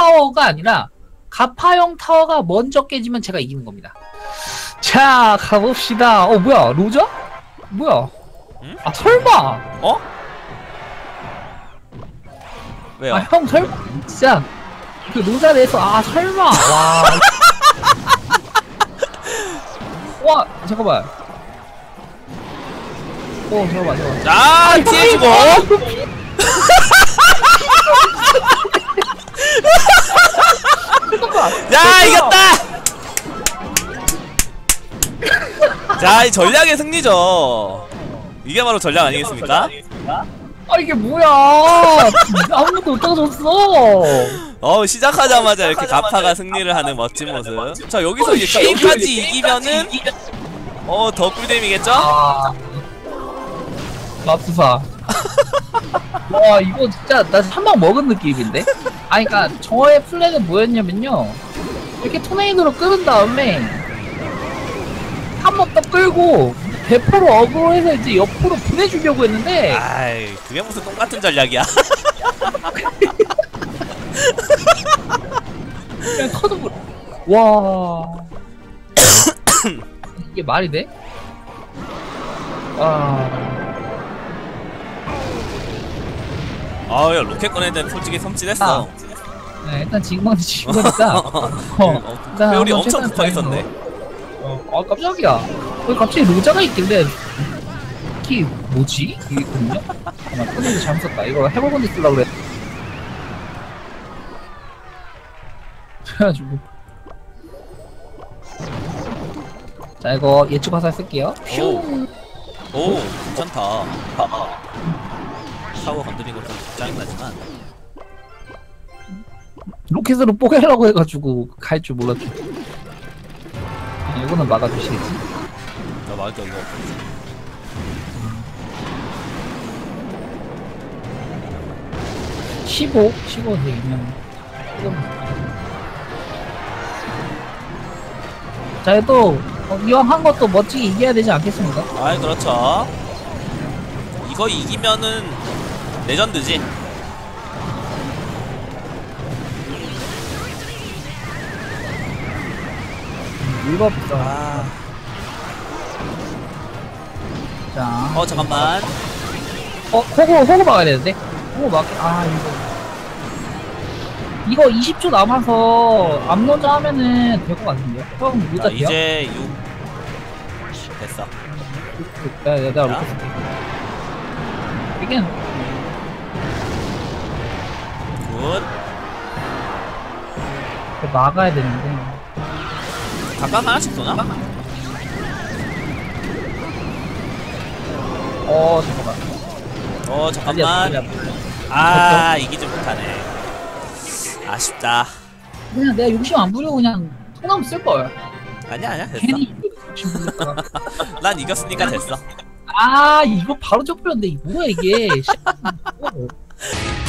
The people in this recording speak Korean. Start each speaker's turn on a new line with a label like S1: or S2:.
S1: 타워가 아니라 가파형 타워가 먼저 깨지면 제가 이기는 겁니다. 자 가봅시다. 어 뭐야 로저? 뭐야?
S2: 응?
S1: 아 설마?
S2: 어? 왜요?
S1: 아 형 설마? 진짜 그 로자 내에서 아 설마? 와. 와 잠깐만. 어 잠깐만 잠깐만.
S2: 자 피해주고 야 이겼다 자 이 전략의 승리죠 이게 바로 전략 아니겠습니까?
S1: 아 이게 뭐야? 아무것도 못 떠줬어.
S2: 어 시작하자마자 이렇게 가파가 승리를 하는 멋진 모습 자 여기서 이제 게임까지 이기면은 어더 꿀잼이겠죠?
S1: 아 맙소사. 와 이거 진짜 나 한 방 먹은 느낌인데? 아니 그니까 저의 플랜은 뭐였냐면요. 이렇게 토네이도로 끄는 다음에 한 번 더 끌고 대포로 어그로 해서 이제 옆으로 보내주려고 했는데
S2: 아이 그게 무슨 똑같은 전략이야.
S1: 그냥 터져버려. 와. 이게 말이 돼? 아
S2: 아야 로켓 꺼낼 때는 솔직히 섬찟했어
S1: 네, 일단 지금 먼저 지금 거니까 어,
S2: 어,
S1: 일단
S2: 회오리
S1: 한번
S2: 엄청 급하겠었네
S1: 어, 아 깜짝이야. 왜 갑자기 로자가 있길래 키 뭐지? 이게 있거든요. 잠깐만 폰에도 잘못 썼다. 이거 해볼건데 쓰려고 그래. 그래가지고 자 이거 예측 화살 쓸게요.
S2: 오.
S1: 슝.
S2: 오 괜찮다 타워 건드리고 좀 짜증나지만
S1: 로켓으로 뽀개려고 해가지고 갈 줄 몰랐죠. 이거는 막아주시겠지?
S2: 나 맞아 이거
S1: 15? 15 되면 자, 또 어, 이왕 한 것도 멋지게 이겨야 되지 않겠습니까?
S2: 아이 그렇죠 이거 이기면은 레전드지
S1: 물법부터.
S2: 아...
S1: 자,
S2: 어 잠깐만
S1: 어, 호구, 호구 막아야 되는데? 호구 막, 아, 이거. 이거 20초 남아서 앞로자 하면은 될 것 같은데요? 형,
S2: 자,
S1: 로자 돼요?
S2: 이제 6 됐어
S1: 내가, 내가. 로켓 쓸게.
S2: 굿
S1: 막아야 되는데.
S2: 각각 하나씩 쏘나?
S1: 어, 잠깐만.
S2: 어 잠깐만
S1: 아니야.
S2: 아 이기지 못하네 아쉽다
S1: 그냥 내가 욕심 안 부리고 그냥 통나무 쓸걸.
S2: 아니야 아니야 됐어
S1: 괜히.
S2: 난 이겼으니까 됐어
S1: 아, 이거 바로 이거 뭐야, 이게.